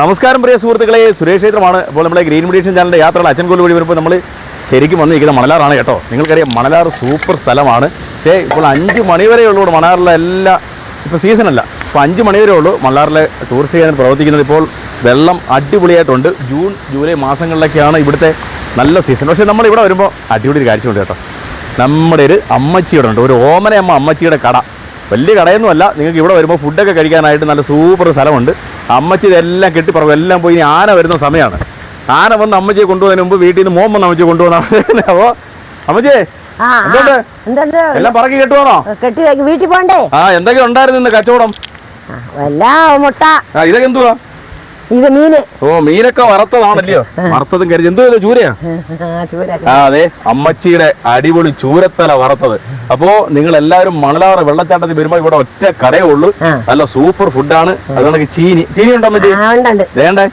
നമസ്കാരം പ്രിയ സുഹൃത്തുക്കളെ. സുരേഷ് ക്ഷേത്രമാണ്. ഇപ്പോൾ നമ്മുടെ ഗ്രീൻ മെഡിഷൻ ചാനലിന്റെ യാത്രകൾ അച്ഛൻകോൽ വഴി വരുമ്പോൾ നമ്മൾ ശരിക്കും വന്ന് മണലാറാണ് കേട്ടോ. നിങ്ങൾക്കറിയാം മണലാർ സൂപ്പർ സ്ഥലമാണ്. പക്ഷേ ഇപ്പോൾ അഞ്ച് മണി വരെ ഉള്ളൂ മണലാറിലെ എല്ലാ ഇപ്പോൾ സീസണല്ല ഇപ്പോൾ അഞ്ച് മണി വരെ ഉള്ളൂ മണലാറിലെ ടൂറിസ്റ്റ് കേന്ദ്രം പ്രവർത്തിക്കുന്നത്. ഇപ്പോൾ വെള്ളം അടിപൊളിയായിട്ടുണ്ട്. ജൂൺ ജൂലൈ മാസങ്ങളിലൊക്കെയാണ് ഇവിടുത്തെ നല്ല സീസൺ പക്ഷേ നമ്മൾ ഇവിടെ വരുമ്പോൾ അടിപൊളി ഒരു കാഴ്ചയുണ്ട് കേട്ടോ. നമ്മുടെ ഒരു അമ്മച്ചിയുടെ ഉണ്ട്. ഒരു ഓമനയമ്മ അമ്മച്ചിയുടെ കട. വലിയ കടയൊന്നുമല്ല. നിങ്ങൾക്ക് ഇവിടെ വരുമ്പോൾ ഫുഡൊക്കെ കഴിക്കാനായിട്ട് നല്ല സൂപ്പർ സ്ഥലമുണ്ട്. അമ്മച്ചി ഇതെല്ലാം കെട്ടിപ്പറവും എല്ലാം പോയി ആന വരുന്ന സമയമാണ് ആന വന്ന് അമ്മച്ചിയെ കൊണ്ടുപോകുന്നതിന് മുമ്പ് വീട്ടിൽ നിന്ന് മോൻ വന്ന് അമ്മച്ചിയെ കൊണ്ടുപോകുന്ന അപ്പോൾ അമ്മച്ചേ എല്ലാം പറക്കി കെട്ടുവാണോ? കെട്ടി വീട്ടിൽ പോണ്ടേ ആ എന്തൊക്കെ ഉണ്ടായിരുന്നു ഇന്ന് കച്ചവടം? മുട്ട. ഇതൊക്കെ എന്തുവാ? ഇത് മീന്. ഓ മീനൊക്കെ വറുത്തതാണല്ലോ. വറുത്തതും കരുതി. എന്തോ ചൂരയാ? ആ, ചൂര. ആ അതെ. അമ്മച്ചിയുടെ അടിപൊളി ചൂരത്തല വറുത്തത്. അപ്പോ നിങ്ങൾ എല്ലാവരും മണലാറ വെള്ളച്ചാട്ടത്തിൽ വരുമ്പോ ഇവിടെ ഒറ്റ കടയേ ഉള്ളൂ. നല്ല സൂപ്പർ ഫുഡാണ്. അതുകൊണ്ട് ചീനി. ചീനി ഉണ്ടോ വേണ്ടേ?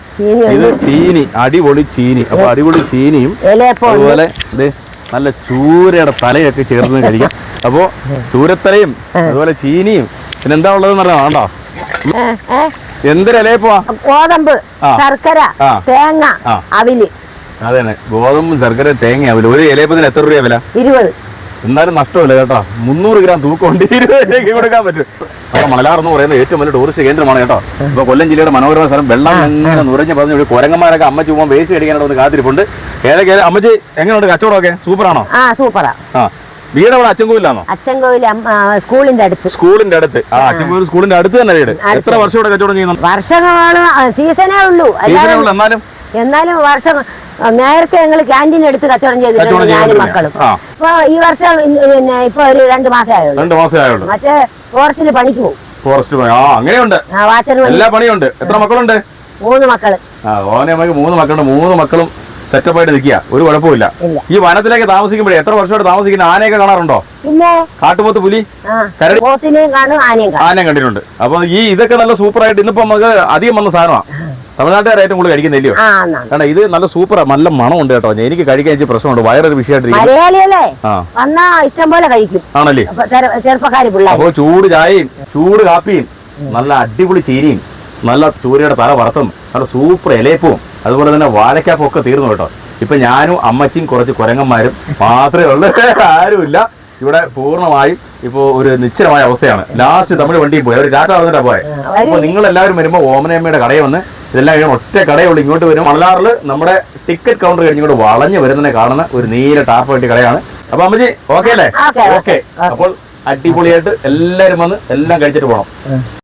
ഇത് ചീനി. അടിപൊളി ചീനി. അപ്പൊ അടിപൊളി ചീനിയും. അതുപോലെ നല്ല ചൂരയുടെ തലയൊക്കെ ചേർന്ന് കഴിക്കാം. അപ്പോ ചൂരത്തലയും അതുപോലെ ചീനിയും. പിന്നെന്താ ഉള്ളതെന്ന് പറഞ്ഞാൽ വേണ്ടോ. ഏ, എന്തൊരലേപ്പോ ഗോതമ്പ്. ശർക്കര തേങ്ങ. അവിൽ. അതെ ഗോതമ്പും ശർക്കര തേങ്ങയാവില്ല ഒരു ഇലയപ്പത്തിന് എത്ര രൂപ വില? ഇരുപത്. എന്നാലും നഷ്ടമില്ല കേട്ടോ. മുന്നൂറ് ഗ്രാം തൂക്കൊണ്ട് ഇരുപത് കൊടുക്കാൻ പറ്റും. അപ്പൊ മലയാർ എന്ന് പറയുന്നത് ഏറ്റവും വലിയ ടൂറിസ്റ്റ് കേന്ദ്രമാണ് കേട്ടോ. ഇപ്പൊ കൊല്ലം ജില്ലയുടെ മനോഹരമായ സ്ഥലം വെള്ളം എങ്ങനെ നുരഞ്ഞ് പറഞ്ഞു ഇവിടെ കുരങ്ങന്മാരൊക്കെ അമ്മച്ചി പോകുമ്പോൾ വേസ്റ്റ് അടിക്കാനായിട്ട് ഒന്ന് കാത്തിരിപ്പുണ്ട്. ഏതൊക്കെ? അമ്മച്ചി എങ്ങനെയുണ്ട്? കച്ചവടമൊക്കെ? സൂപ്പറാണോ? സൂപ്പറാ. ആ. വീട് അവിടെ അച്ചൻകോവിലാണോ? സ്കൂളിന്റെ അടുത്ത്. സ്കൂളിന്റെ അടുത്ത്. ആ സ്കൂളിന്റെ അടുത്ത് തന്നെ വീട്. എത്ര വർഷം ഇവിടെ കച്ചവടം ചെയ്യുന്നു? വർഷങ്ങളാണ് സീസണേ ഉള്ളൂ. എന്നാലും? എന്നാലും വർഷം നേരത്തെ ഞങ്ങൾ ക്യാന്റീൻ എടുത്ത് കച്ചവടം ചെയ്തിട്ടുണ്ട് ഞാനും മക്കളും. ഇപ്പൊ ഈ വർഷം പിന്നെ ഇപ്പൊ ഒരു രണ്ട് മാസമായുള്ളൂ രണ്ടു രണ്ട് മാസമേ ആയുള്ളൂ. മറ്റേ ഫോറസ്റ്റിൽ പണിക്ക് പോകും. ഫോറസ്റ്റ്. ആ അങ്ങനെയുണ്ട്. എല്ലാ പണിയുണ്ട്. എത്ര മക്കളുണ്ട്? മൂന്ന് മക്കൾ. ആ ഓനെ മൂന്ന് മക്കളുണ്ട്. മൂന്ന് മക്കളും സെറ്റപ്പ് ആയിട്ട് നിൽക്കുക. ഒരു കുഴപ്പമില്ല. ഈ വനത്തിലേക്ക് താമസിക്കുമ്പോഴേ എത്ര വർഷമായിട്ട് താമസിക്കുന്ന ആനയൊക്കെ കാണാറുണ്ടോ? കാട്ടുപോത്ത് പുലി? ആന കരടി? ആനയും കണ്ടിട്ടുണ്ട്. അപ്പൊ ഈ ഇതൊക്കെ നല്ല സൂപ്പർ ആയിട്ട് ഇന്നിപ്പോ നമുക്ക് അധികം വന്ന സാധനമാണ് തമിഴ്നാട്ടുകാർ ഏറ്റവും കൂടുതൽ കഴിക്കുന്നില്ലയോ? കാരണം ഇത് നല്ല സൂപ്പറാ. നല്ല മണമുണ്ട് കേട്ടോ. എനിക്ക് കഴിക്കാൻ ഇച്ചിരി പ്രശ്നമുണ്ട്. വയറൊരു വിഷയമായിട്ടിരിക്കും കഴിക്കും. ആണല്ലേ? അപ്പൊ അപ്പോൾ ചൂട് ചായയും ചൂട് കാപ്പിയും നല്ല അടിപൊളി ചീനിയും നല്ല ചൂരയുടെ തല വറുത്തും നല്ല സൂപ്പർ ഇലയപ്പവും അതുപോലെ തന്നെ വാഴക്കാപ്പൊക്കെ തീർന്നു കേട്ടോ. ഇപ്പൊ ഞാനും അമ്മച്ചിയും കുറച്ച് കുരങ്ങന്മാരും മാത്രമേ ഉള്ളൂ. ആരുമില്ല. ഇവിടെ പൂർണമായും ഇപ്പോ ഒരു നിശ്ചലമായ അവസ്ഥയാണ്. ലാസ്റ്റ് തമിഴ് വണ്ടിയിൽ പോയി. അവർ ടാറ്റ പറഞ്ഞിട്ടാ പോയത് അപ്പൊ നിങ്ങൾ എല്ലാവരും വരുമ്പോൾ ഓമനയമ്മയുടെ കടയിൽ വന്ന് ഇതെല്ലാം കഴിഞ്ഞ് ഒറ്റ കടയേ ഉള്ളൂ. ഇങ്ങോട്ട് വരും. മണലാറിൽ നമ്മുടെ ടിക്കറ്റ് കൗണ്ടർ കഴിഞ്ഞ് ഇങ്ങോട്ട് വളഞ്ഞ് വരുന്നതിനെ കാണുന്ന ഒരു നീല ടാപ്പ് വേണ്ടി കടയാണ്. അപ്പോൾ അമ്മച്ചി ഓക്കെ അല്ലേ? Okay, okay. അപ്പോൾ അടിപൊളിയായിട്ട് എല്ലാവരും വന്ന് എല്ലാം കഴിച്ചിട്ട് പോകണം